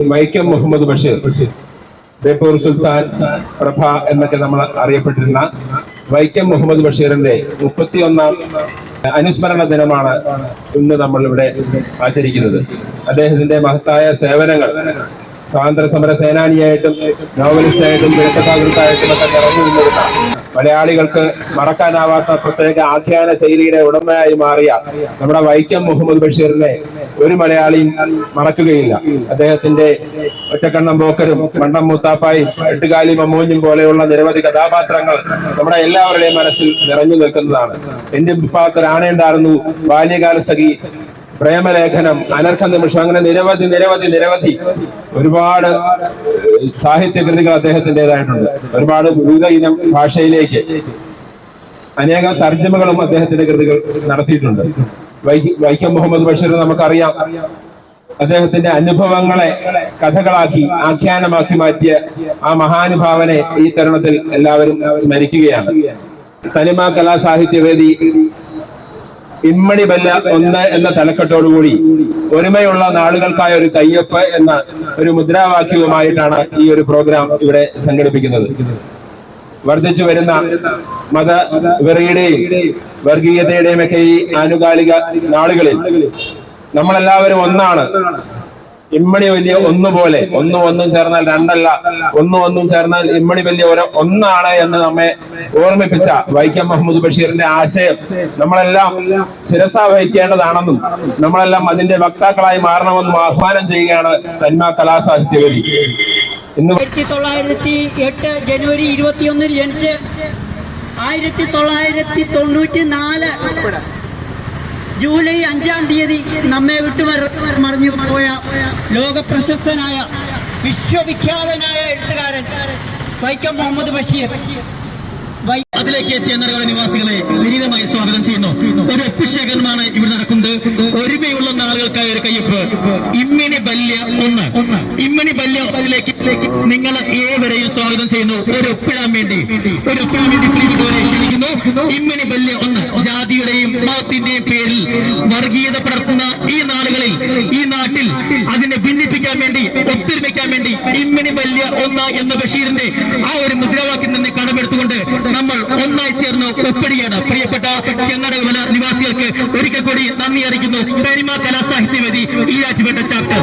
വൈക്കം മുഹമ്മദ് ബഷീർ ബേപ്പൂർ സുൽത്താൻ പ്രഭ എന്നൊക്കെ നമ്മൾ അറിയപ്പെട്ടിരുന്ന വൈക്കം മുഹമ്മദ് ബഷീറിന്റെ മുപ്പത്തിയൊന്നാം അനുസ്മരണ ദിനമാണ് ഇന്ന് നമ്മൾ ഇവിടെ ആചരിക്കുന്നത്. അദ്ദേഹത്തിന്റെ മഹത്തായ സേവനങ്ങൾ സ്വാതന്ത്ര്യ സമര സേനാനിയായിട്ടും നോവലിസ്റ്റായിട്ടും തിരക്കഥാകൃത്തായിട്ടും ഒക്കെ നിറഞ്ഞു നിന്നിരുന്ന മലയാളികൾക്ക് മറക്കാനാവാത്ത പ്രത്യേക ആഖ്യാന ശൈലിയുടെ ഉടമയായി മാറിയ നമ്മുടെ വൈക്കം മുഹമ്മദ് ബഷീറിനെ ഒരു മലയാളിയും മറക്കുകയില്ല. അദ്ദേഹത്തിന്റെ ഒറ്റക്കണ്ണം പോക്കരും മണ്ണം മൂത്താപ്പായും എട്ടുകാലി മമ്മൂഞ്ഞും പോലെയുള്ള നിരവധി കഥാപാത്രങ്ങൾ നമ്മുടെ എല്ലാവരുടെയും മനസ്സിൽ നിറഞ്ഞു നിൽക്കുന്നതാണ്. എന്റെ ഉപ്പാക്ക് ആണയുണ്ടായിരുന്നു ബാല്യകാല സഖി പ്രേമലേഖനം അനർഘ നിമിഷം അങ്ങനെ നിരവധി നിരവധി നിരവധി ഒരുപാട് സാഹിത്യകൃതികൾ അദ്ദേഹത്തിന്റെതായിട്ടുണ്ട്. ഒരുപാട് വിവിധ ഇനം ഭാഷയിലേക്ക് അനേക തർജമകളും അദ്ദേഹത്തിന്റെ കൃതികൾ നടത്തിയിട്ടുണ്ട്. വൈക്കം മുഹമ്മദ് ബഷീർ നമുക്കറിയാം. അദ്ദേഹത്തിന്റെ അനുഭവങ്ങളെ കഥകളാക്കി ആഖ്യാനമാക്കി മാറ്റിയ ആ മഹാനുഭാവനെ ഈ തരുണത്തിൽ എല്ലാവരും സ്മരിക്കുകയാണ്. തനിമ കലാസാഹിത്യവേദി ഇമ്മണി ബല്ല ഒന്ന് എന്ന തലക്കെട്ടോടുകൂടി ഒരുമയുള്ള നാളുകൾക്കായ ഒരു കയ്യൊപ്പ് എന്ന ഒരു മുദ്രാവാക്യവുമായിട്ടാണ് ഈ ഒരു പ്രോഗ്രാം ഇവിടെ സംഘടിപ്പിക്കുന്നത്. വർദ്ധിച്ചു വരുന്ന മത വെറിയുടെയും വർഗീയതയുടെയും ഒക്കെ ഈ ആനുകാലിക നാളുകളിൽ നമ്മളെല്ലാവരും ഒന്നാണ് ഇമ്മണി വലിയ ഒന്നുപോലെ ഒന്നും ഒന്നും ചേർന്നാൽ രണ്ടല്ല. ഒന്നും ഒന്നും ചേർന്നാൽ ഇമ്മണി വലിയ ഒരു ഒന്നാണ് എന്ന് നമ്മെ ഓർമ്മിപ്പിച്ച വൈക്കം മുഹമ്മദ് ബഷീറിന്റെ ആശയം. നമ്മളെല്ലാം ശിരസ വഹിക്കേണ്ടതാണെന്നും നമ്മളെല്ലാം അതിന്റെ വക്താക്കളായി മാറണമെന്നും ആഹ്വാനം ചെയ്യുകയാണ് തന്മ കലാസാഹിത്യവേദി ഇന്ന് ആയിരത്തി തൊള്ളായിരത്തി എട്ട് ജനുവരി ഇരുപത്തിയൊന്നിന് ജനിച്ച് ആയിരത്തി തൊള്ളായിരത്തി തൊണ്ണൂറ്റി നാല് ജൂലൈ അഞ്ചാം തീയതി നമ്മെ വിട്ടു മറ- മറിഞ്ഞു പോയ ലോക പ്രശസ്തനായ വിശ്വവിഖ്യാതനായ എഴുത്തുകാരൻ വൈക്കം മുഹമ്മദ് ബഷീർ. അതിലേക്ക് ചേന്നറകളെ നിവാസികളെ വിനീതമായി സ്വാഗതം ചെയ്യുന്നു. ഒരു ഒപ്പുശേഖരമാണ് ഇവിടെ നടക്കുന്നത്. ഒരുമയുള്ള നാളുകൾക്കായ ഒരു കയ്യൊപ്പ്. ഇമ്മിണി ബല്യ ഒന്ന്. ഇമ്മിണി ബല്യ അതിലേക്ക് നിങ്ങൾ ഏവരെയും സ്വാഗതം ചെയ്യുന്നു. ഒരു ഒപ്പിടാൻ വേണ്ടി. ഒരു ഒപ്പിടാൻ വേണ്ടി ക്ഷണിക്കുന്നു. ഇമ്മിണി ബല്യ ഒന്ന്. ജാതിയുടെയും മതത്തിന്റെയും പേരിൽ വർഗീയത പടർത്തുന്ന ഈ നാളുകളിൽ ഈ നാട്ടിൽ അതിനെ ഭിന്നിപ്പിക്കാൻ വേണ്ടി ഒത്തൊരുമിക്കാൻ വേണ്ടി ഇമ്മിനി വലിയ ഒന്ന എന്ന ബഷീറിന്റെ ആ ഒരു മുദ്രാവാക്യം തന്നെ കടമെടുത്തുകൊണ്ട് നമ്മൾ ഒന്നായി ചേർന്ന് ഒപ്പടിയാണ്. പ്രിയപ്പെട്ട ചെങ്ങടകുല നിവാസികൾക്ക് ഒരിക്കൽ കൂടി നന്ദി അറിയിക്കുന്നു. പെരിമ കലാസാഹിത്യവേദി ഈരാറ്റുപേട്ട ചാപ്റ്റർ